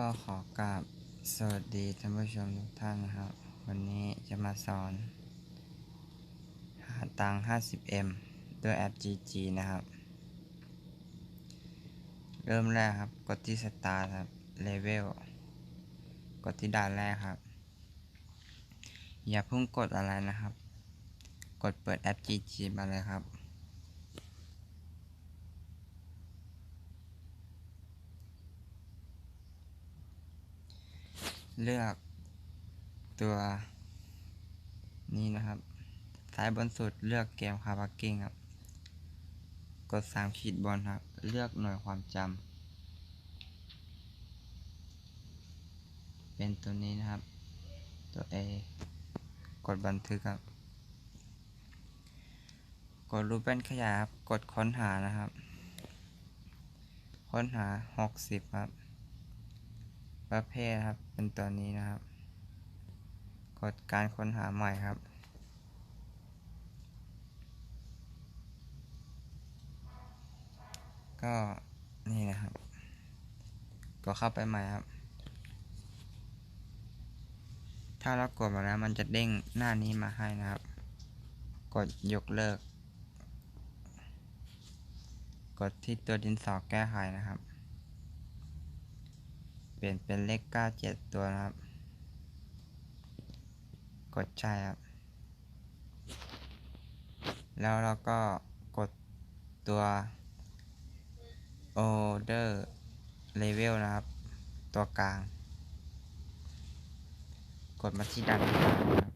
ก็ขอกราบสวัสดีท่านผู้ชมทุกท่านนะครับ วันนี้จะมาสอน หาตัง 50m ด้วยแอป GG นะครับ เริ่มแรกครับ กดที่ Start ครับ Level กดที่ด่านแรกครับ อย่าเพิ่งกดอะไรนะครับ กดเปิดแอป GG มาเลยครับ เลือกตัวนี้นะครับ ซ้ายบนสุดเลือกเกมคาร์บักกิ้งครับ กดสามขีดบนครับ เลือกหน่วยความจำเป็นตัวนี้นะครับ ตัว A กดบันทึกครับ กดรูปเป็นขยายครับ กดค้นหานะครับ ค้นหา 60 ครับ ประเภทครับ เป็นตัวนี้นะครับ กดการค้นหาใหม่ครับ ก็นี่นะครับ ก็เข้าไปใหม่ครับ ถ้าเรากดมาแล้วมันจะเด้งหน้านี้มาให้นะครับ กดยกเลิก กดที่ตัวดินสอแก้ไขนะครับ ลี่ยนเป็นเลข 97 ตัวนะครับ กดใช่ครับ แล้วเราก็กดตัว order level นะครับ ตัวกลาง กดมาที่ดันนะครับ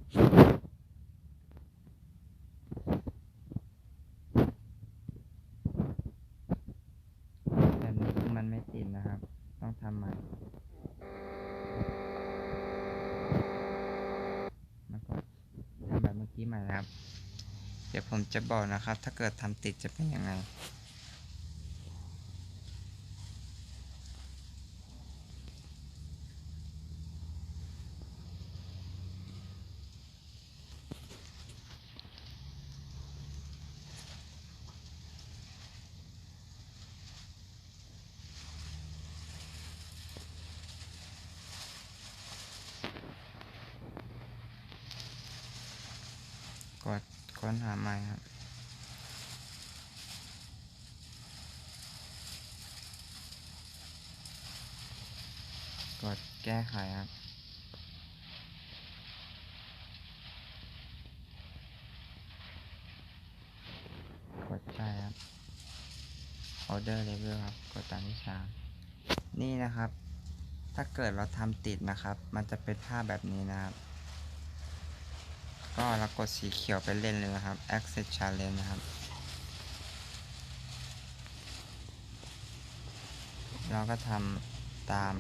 นี้มันไม่ติดนะครับ ต้องทำใหม่ แล้วก็ทำแบบเมื่อกี้ใหม่ นะครับ เดี๋ยวผมจะบอกนะครับ ถ้าเกิดทำติดจะเป็นยังไง ก ดค้นหาใหม่ครับกดแก้ไขครับกดใช่ครับ order level ครับ กดตามที่สามนี่นะครับ ถ้าเกิดเราทำติดนะครับ มันจะเป็นภาพแบบนี้นะครับ ก็เรากดสีเขียวไปเล่นเลยนะครับ access challenge นะครับ เราก็ทำตาม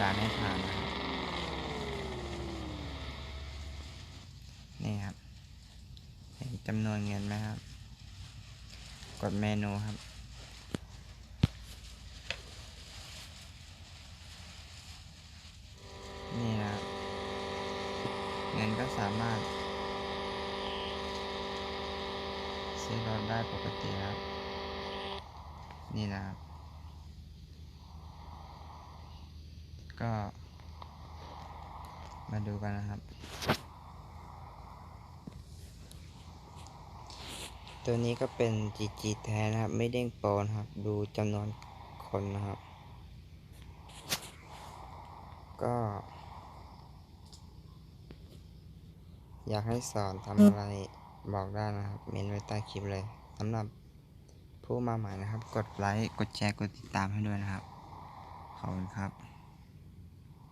ด่านให้ผ่านนะครับนี่ครับ เห็นจำนวนเงินไหมครับ กดเมนูครับ นี่นะครับ เงินก็สามารถ ซื้อรถได้ปกติครับ นี่นะครับ ก็ มาดูกันนะครับ ตัวนี้ก็เป็น GG แท้นะครับ ไม่เด้งโปรนครับ ดูจำนวนคนนะครับ ก็ อยากให้สอนทำอะไรบอกได้นะครับ เมนไว้ใต้คลิปเลยสำหรับผู้มาใหม่นะครับ กดไลค์ กดแชร์ กดติดตามให้ด้วยนะครับ ขอบคุณครับ